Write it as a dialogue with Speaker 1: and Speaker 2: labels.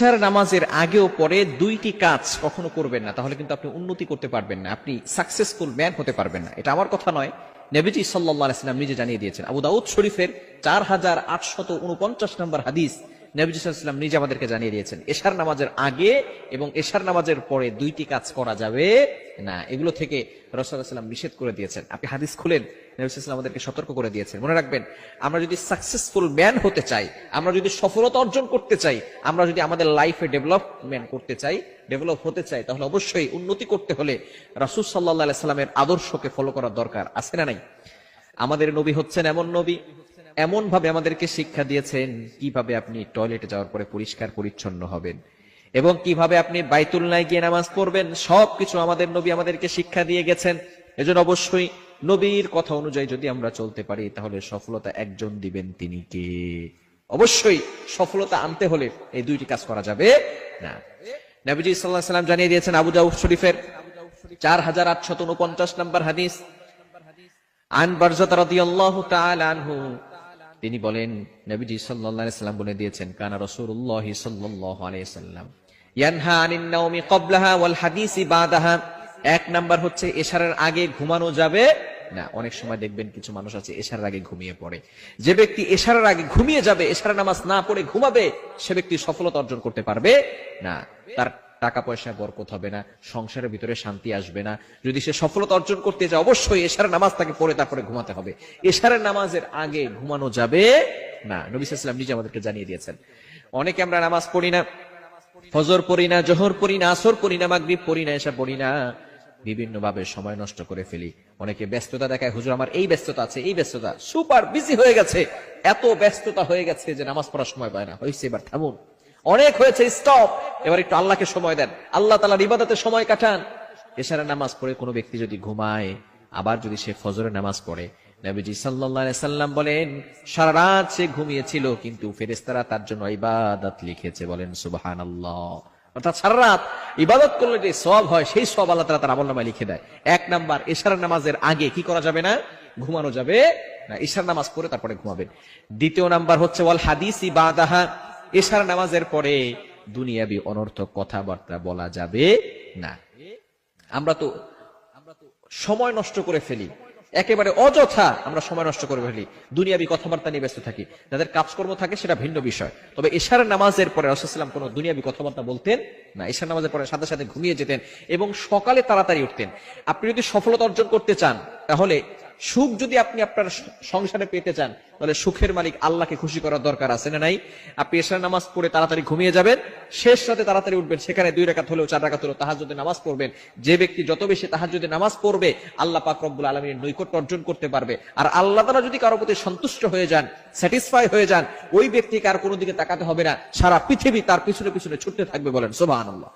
Speaker 1: এশার নামাজের আগেও পরে দুইটি কাজ কখনো করবেন না। তাহলে কিন্তু আপনি উন্নতি করতে পারবেন না। আপনি সাকসেসফুল ম্যান হতে পারবেন না। এটা আমার কথা নয়। নেবিজি সাল্লাহ আলাইসালাম নিজে জানিয়ে দিয়েছেন। আবু দাউদ শরীফের চার হাজার আটশত উনপঞ্চাশ নম্বর হাদিস নবী সাল্লাম নিজে আমাদেরকে জানিয়ে দিয়েছেন, এশার নামাজের আগে এবং এশার নামাজের পরে দুইটি কাজ করা যাবে না। এগুলো থেকে রসুল্লাহাম নিষেধ করে দিয়েছেন। আপনি হাদিস খুলেন নবীলাম আমাদেরকে সতর্ক করে দিয়েছেন। মনে রাখবেন, আমরা যদি সাকসেসফুল ম্যান হতে চাই, আমরা যদি সফলতা অর্জন করতে চাই, আমরা যদি আমাদের লাইফে ডেভেলপমেন্ট করতে চাই ডেভেলপ হতে চাই, তাহলে অবশ্যই উন্নতি করতে হলে রাসুল সাল্লাহ সাল্লামের আদর্শকে ফলো করার দরকার। আছে না নাই? আমাদের নবী হচ্ছেন এমন নবী। এমন ভাবে আমাদেরকে শিক্ষা দিয়েছেন কীভাবে আপনি টয়লেটে যাওয়ার পরে পরিষ্কার পরিচ্ছন্ন হবেন এবং কীভাবে আপনি বাইতুল্লায় গিয়ে নামাজ পড়বেন, সবকিছু আমাদের নবী আমাদেরকে শিক্ষা দিয়ে গেছেন। এজন্য অবশ্যই নবীর কথা অনুযায়ী যদি আমরা চলতে পারি, তাহলে সফলতা একজন দিবেন তিনি কে? অবশ্যই সফলতা আনতে হলে এই দুইটি কাজ করা যাবে না। নবীজি সাল্লাহ সাল্লাম জানিয়ে দিয়েছেন আবু দাউদ শরীফের চার হাজার আটশত উনপঞ্চাশ নম্বর হাদিস, আন বারজাত রাদিয়াল্লাহু তাআলা আনহু তিনি বলেন, নবীজি সাল্লাম বলে দিয়েছেন, কানা হাদিসি বাদাহা। এক নাম্বার হচ্ছে, এশারের আগে ঘুমানো যাবে না। অনেক সময় দেখবেন কিছু মানুষ আছে, এশারের আগে ঘুমিয়ে পড়ে। যে ব্যক্তি এশারের আগে ঘুমিয়ে যাবে, এশারের নামাজ না পড়ে ঘুমাবে, সে ব্যক্তি সফলতা অর্জন করতে পারবে না। তার টাকা পয়সা বরকত হবে না, সংসারের ভিতরে শান্তি আসবে না। যদি সে সফলতা অর্জন করতে যায়, অবশ্যই এশারের নামাজ তাকে পড়ে তারপরে ঘুমাতে হবে। এশারের নামাজের আগে ঘুমানো যাবে না। নবী সাল্লাম নিজে আমাদেরকে জানিয়ে দিয়েছেন। অনেকে আমরা নামাজ পড়ি না, ফজর পড়ি না, জোহর পড়ি না, আসর পড়ি না, মাগরিব পড়ি না এসব পড়ি না বিভিন্ন ভাবে সময় নষ্ট করে ফেলি। অনেকে ব্যস্ততা দেখায়, হুজুর, আমার এই ব্যস্ততা আছে, এই ব্যস্ততা, সুপার, বিজি হয়ে গেছে। এত ব্যস্ততা হয়ে গেছে যে নামাজ পড়ার সময় পায় না। হয়েছে এবার থামুন। অনেক হয়েছে স্টপ এবার একটু আল্লাহকে সময় দেন। আল্লাহ তালা ইবাদতে সময় কাটান। এছাড়া নামাজ পড়ে কোনো ব্যক্তি যদি ঘুমায়, আবার যদি সে ফজরের নামাজ পড়ে, নবীজি সাল্লাম বলেন, সারা রাত সে ঘুমিয়েছিল, কিন্তু ফেরেস্তারা তার জন্য ইবাদত লিখেছে, বলেন সুবাহান আল্লাহ অর্থাৎ সারা রাত ইবাদত করলে যে সব হয়, সেই সব আল্লাহ তারা তার আমল নামায় লিখে দেয়। এক নাম্বার, এশার নামাজের আগে কি করা যাবে না? ঘুমানো যাবে না। ঈশার নামাজ পড়ে তারপরে ঘুমাবেন। দ্বিতীয় নাম্বার হচ্ছে, ওয়াল হাদিস বাদাহা। এশার নামাজের পরে দুনিয়াবি অনর্থক কথাবার্তা বলা যাবে না। আমরা তো সময় নষ্ট করে ফেলি। একেবারে অযথা আমরা সময় নষ্ট করে ফেলি। দুনিয়াবি কথাবার্তা নিয়ে ব্যস্ত থাকি। যাদের কাজকর্ম থাকে সেটা ভিন্ন বিষয়। তবে এশার নামাজের পরে রসুলাম কোন দুনিয়াবি কথাবার্তা বলতেন না। এশার নামাজের পরে সাথে সাথে ঘুমিয়ে যেতেন এবং সকালে তাড়াতাড়ি উঠতেন। আপনি যদি সফলতা অর্জন করতে চান, তাহলে সুখ যদি আপনি আপনার সংসারে পেতে চান, তাহলে সুখের মালিক আল্লাহকে খুশি করার দরকার আছে না নাই? আপনি এশার নামাজ পড়ে তাড়াতাড়ি ঘুমিয়ে যাবেন, শেষ রাতে তাড়াতাড়ি উঠবেন, সেখানে দুই রাকাত হলেও চার রাকাত হলেও তাহার যদি নামাজ পড়বেন। যে ব্যক্তি যত বেশি তাহার যদি নামাজ পড়বে, আল্লাহ পাক আলমীর নৈকট্য অর্জন করতে পারবে। আর আল্লাহ তারা যদি কারও প্রতি সন্তুষ্ট হয়ে যান স্যাটিসফাই হয়ে যান, ওই ব্যক্তিকে আর কোনো দিকে তাকাতে হবে না। সারা পৃথিবী তার পিছনে পিছনে ছুটতে থাকবে বলেন সোবাহ আল্লাহ